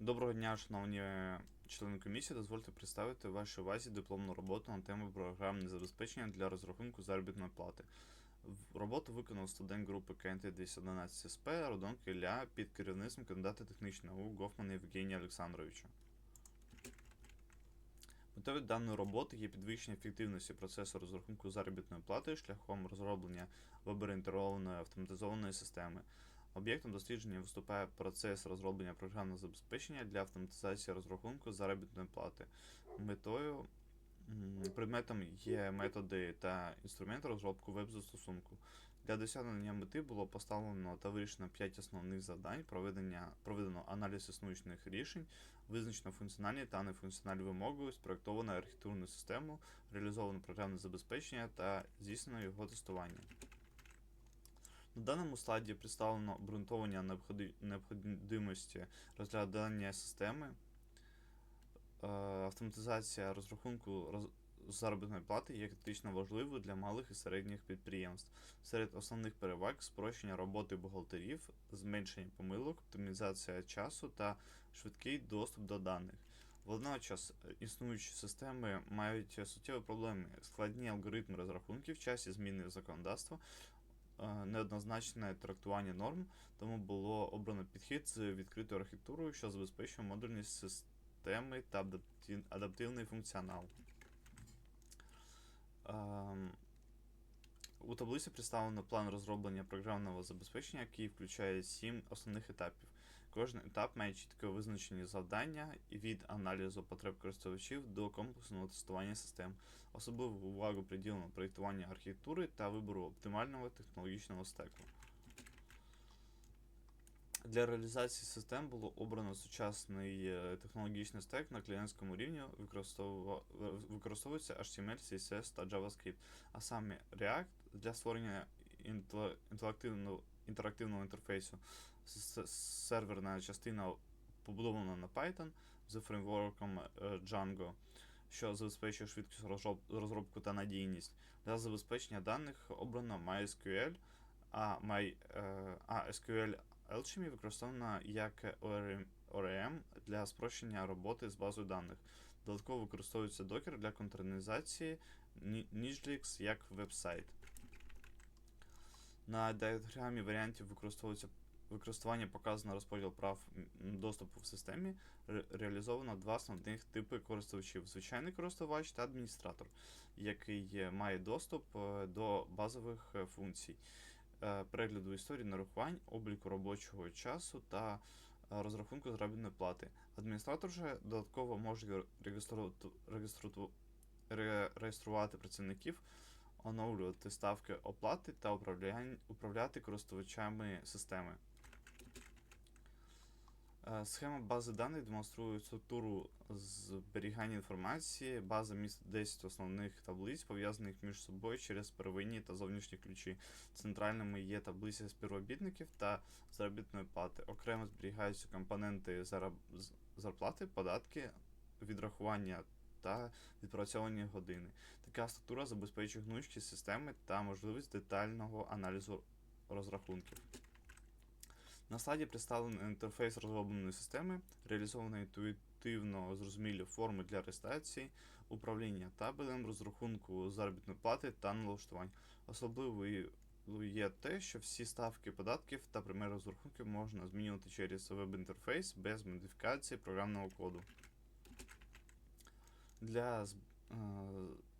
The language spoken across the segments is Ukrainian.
Доброго дня, шановні члени комісії. Дозвольте представити вашій увазі дипломну роботу на тему програмне забезпечення для розрахунку заробітної плати. Роботу виконав студент групи КНТ 211 СП Родонко Ілля під керівництвом кандидата технічних наук Гофмана Євгенія Олександровича. Метою даної роботи є підвищення ефективності процесу розрахунку заробітної плати шляхом розроблення веб-орієнтованої автоматизованої системи. Об'єктом дослідження виступає процес розроблення програмного забезпечення для автоматизації розрахунку заробітної плати. Метою предметом є методи та інструменти розробки веб-застосунку. Для досягнення мети було поставлено та вирішено 5 основних завдань: проведення, проведено аналіз існуючих рішень, визначено функціональні та нефункціональні вимоги, спроектовано архітектурну систему, реалізовано програмне забезпечення та здійснено його тестування. На даному слайді представлено обґрунтовання необхідності розглядання системи, е, автоматизація розрахунку заробітної плати є критично важливою для малих і середніх підприємств. Серед основних переваг спрощення роботи бухгалтерів, зменшення помилок, оптимізація часу та швидкий доступ до даних. Водночас е, існуючі системи мають суттєві проблеми, складні алгоритми розрахунків в часі зміни законодавства, неоднозначне трактування норм, тому було обрано підхід з відкритою архітектурою, що забезпечує модульність системи та адаптивний функціонал. Ем, У таблиці представлено план розроблення програмного забезпечення, який включає сім основних етапів. Кожен етап має чітко визначені завдання від аналізу потреб користувачів до комплексного тестування систем. Особливу увагу приділено проєктуванню архітектури та вибору оптимального технологічного стеку. Для реалізації систем було обрано сучасний е, технологічний стек на клієнтському рівні, використовується HTML, CSS та JavaScript, а саме React для створення інтеле- інтерактивного, інтерфейсу. Серверна частина побудована на Python з фреймворком е, Django, що забезпечує швидкість розробку та надійність. Для забезпечення даних обрано MySQL, а, My, е, а SQL Alchemy використована як ORM для спрощення роботи з базою даних. Додатково використовується Docker для контейнеризації Ni- Nginx як веб-сайт. На діаграмі варіантів використовується використання показано розподіл прав доступу в системі. Ре- Реалізовано два основних типи користувачів: звичайний користувач та адміністратор, який має доступ е, до базових е, функцій е, перегляду історії нарахувань, обліку робочого часу та розрахунку заробітної плати. Адміністратор же додатково може реєструвати, реєструвати, ре- реєструвати працівників, оновлювати ставки оплати та управляти користувачами системи. Е, Схема бази даних демонструє структуру зберігання інформації. База містить 10 основних таблиць, пов'язаних між собою через первинні та зовнішні ключі. Центральними є таблиця співробітників та заробітної плати. Окремо зберігаються компоненти зарплати, податки, відрахування та відпрацьовані години. Така структура забезпечує гнучкість системи та можливість детального аналізу розрахунків. На слайді представлений інтерфейс розробленої системи, реалізовано інтуїтивно зрозумілі форми для реєстрації, управління табелем, розрахунку заробітної плати та налаштувань. Особливою є те, що всі ставки податків та примери розрахунків можна змінювати через веб-інтерфейс без модифікації програмного коду. Для е,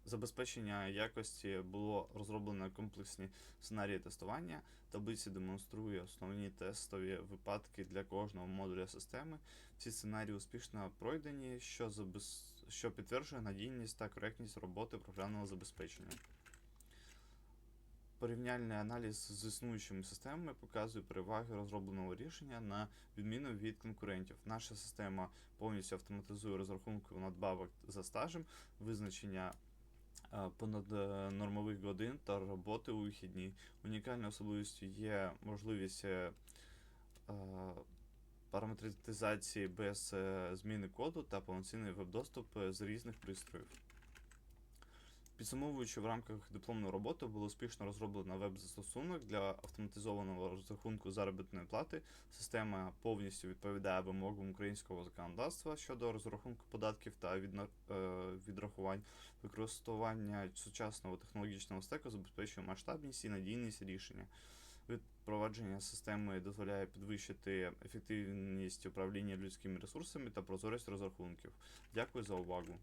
забезпечення якості було розроблено комплексні сценарії тестування. Таблиці демонструє основні тестові випадки для кожного модуля системи. Ці сценарії успішно пройдені, що, забез... що підтверджує надійність та коректність роботи програмного забезпечення. Порівняльний аналіз з існуючими системами показує переваги розробленого рішення на відміну від конкурентів. Наша система повністю автоматизує розрахунки надбавок за стажем, визначення е, понаднормових годин та роботи у вихідні. Унікальною особливістю є можливість е, е, параметризації без е, зміни коду та повноцінний веб-доступ е, з різних пристроїв. Підсумовуючи, в рамках дипломної роботи було успішно розроблено веб-застосунок для автоматизованого розрахунку заробітної плати. Система повністю відповідає вимогам українського законодавства щодо розрахунку податків та е, відрахувань. Використання сучасного технологічного стеку забезпечує масштабність і надійність рішення. Впровадження системи дозволяє підвищити ефективність управління людськими ресурсами та прозорість розрахунків. Дякую за увагу.